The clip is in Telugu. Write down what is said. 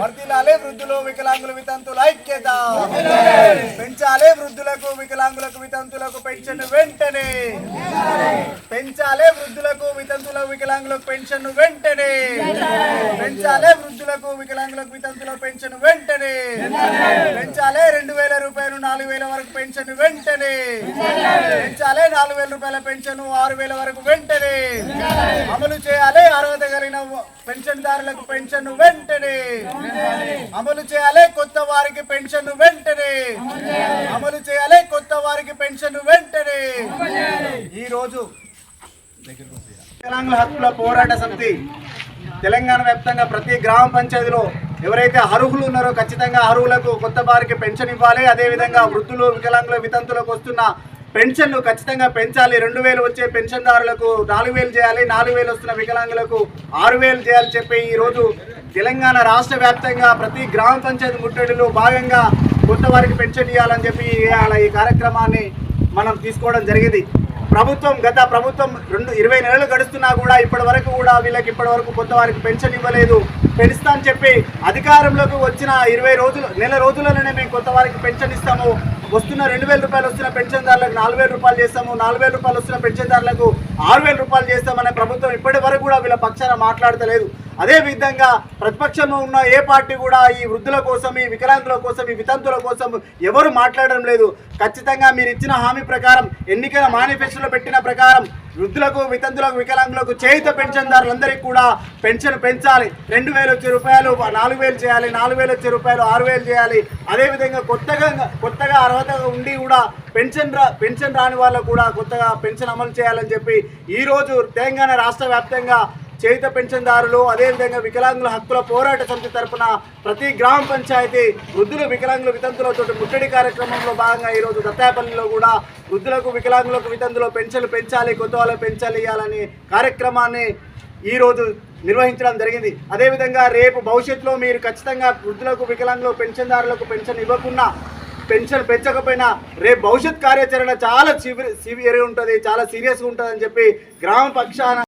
వర్దిలాలే వృద్ధులు వికలాంగుల వితంతుల ఐక్యత. పెంచాలే వృద్ధులకు వికలాంగులకు వితంతులకు పెన్షన్ వెంటనే. పెంచాలే వృద్ధులకు వితంతుల వికలాంగులకు పెన్షన్ వెంటనే. పెంచాలే వృద్ధులకు వికలాంగులకు వితంతుల పెన్షన్ వెంటనే. పెంచాలే రెండు వేల రూపాయలు నాలుగు వేల వరకు పెన్షన్ వెంటనే. పెంచాలి నాలుగు వేల రూపాయల పెన్షన్ ఆరు వేల వరకు వెంటనే. అమలు చేయాలి. అర్హత కలిగిన పెన్షన్దారులకు పెన్షన్ వెంటనే. అమలు చేయాలి. కొత్త వారికి పెన్షన్ వెంటనే. అమలు చేయాలి. కొత్త వారికి పెన్షన్ వెంటనే. ఈ రోజు తెలంగాణ హక్కుల పోరాట సమితి తెలంగాణ వ్యాప్తంగా ప్రతి గ్రామ పంచాయతీలో ఎవరైతే అర్హులు ఉన్నారో ఖచ్చితంగా అర్హులకు కొత్త వారికి పెన్షన్ ఇవ్వాలి. అదేవిధంగా వృద్ధులు వికలాంగుల వితంతులకు వస్తున్న పెన్షన్లు ఖచ్చితంగా పెంచాలి. రెండు వేలు వచ్చే పెన్షన్దారులకు నాలుగు వేలు చేయాలి. నాలుగు వేలు వస్తున్న వికలాంగులకు ఆరు వేలు చేయాలని చెప్పి ఈరోజు తెలంగాణ రాష్ట్ర వ్యాప్తంగా ప్రతి గ్రామ పంచాయతీ ముట్టడిలో భాగంగా కొత్త వారికి పెన్షన్ ఇవ్వాలని చెప్పి ఇవాళ ఈ కార్యక్రమాన్ని మనం తీసుకోవడం జరిగింది. ప్రభుత్వం గత ప్రభుత్వం రెండు ఇరవై నెలలు గడుస్తున్నా కూడా ఇప్పటి వరకు కూడా వీళ్ళకి ఇప్పటి వరకు కొత్త వారికి పెన్షన్ ఇవ్వలేదు. పెంచుతా అని చెప్పి అధికారంలోకి వచ్చిన ఇరవై రోజులు నెల రోజుల్లోనే మేము కొత్త వారికి పెన్షన్ ఇస్తాము. వస్తున్న రెండు వేల రూపాయలు వస్తున్న పెన్షన్దారులకు నాలుగు వేల రూపాయలు చేస్తాము నాలుగు వేల రూపాయలు వస్తున్న పెన్షన్దారులకు ఆరు వేల రూపాయలు చేస్తామనే ప్రభుత్వం ఇప్పటి వరకు కూడా వీళ్ళ పక్షాన మాట్లాడతలేదు. అదే విధంగా ప్రతిపక్షంలో ఉన్న ఏ పార్టీ కూడా ఈ వృద్ధుల కోసం ఈ వికలాంగుల కోసం ఈ వితంతుల కోసం ఎవరు మాట్లాడడం లేదు. ఖచ్చితంగా మీరు ఇచ్చిన హామీ ప్రకారం ఎన్నికల మేనిఫెస్టోలో పెట్టిన ప్రకారం వృద్ధులకు వితంతులకు వికలాంగులకు చేయుత పెన్షన్దారులందరికీ కూడా పెన్షన్ పెంచాలి. రెండు వేలు వచ్చే రూపాయలు నాలుగు వేలు చేయాలి నాలుగు వేలు వచ్చే రూపాయలు ఆరు వేలు చేయాలి. అదేవిధంగా కొత్తగా కొత్తగా అర్హత ఉండి కూడా పెన్షన్ రా పెన్షన్ రాని వాళ్ళకు కూడా కొత్తగా పెన్షన్ అమలు చేయాలని చెప్పి ఈరోజు తెలంగాణ రాష్ట్ర వ్యాప్తంగా చేయుత పెన్షన్దారులు అదేవిధంగా వికలాంగుల హక్కుల పోరాట సమితి తరపున ప్రతి గ్రామ పంచాయతీ వృద్ధులు వికలాంగుల వితంతులతో ముట్టడి కార్యక్రమంలో భాగంగా ఈరోజు దత్తాపల్లిలో కూడా వృద్ధులకు వికలాంగులకు వితంతులో పెన్షన్లు పెంచాలి కొత్త పెంచాలి ఇవ్వాలని కార్యక్రమాన్ని ఈరోజు నిర్వహించడం జరిగింది. అదేవిధంగా రేపు భవిష్యత్తులో మీరు ఖచ్చితంగా వృద్ధులకు వికలాంగులకు పెన్షన్దారులకు పెన్షన్ ఇవ్వకుండా పెన్షన్ పెంచకపోయినా రేపు భవిష్యత్ కార్యాచరణ చాలా సివియర్ ఉంటుంది చాలా సీరియస్గా ఉంటుంది అని చెప్పి గ్రామ పక్షాన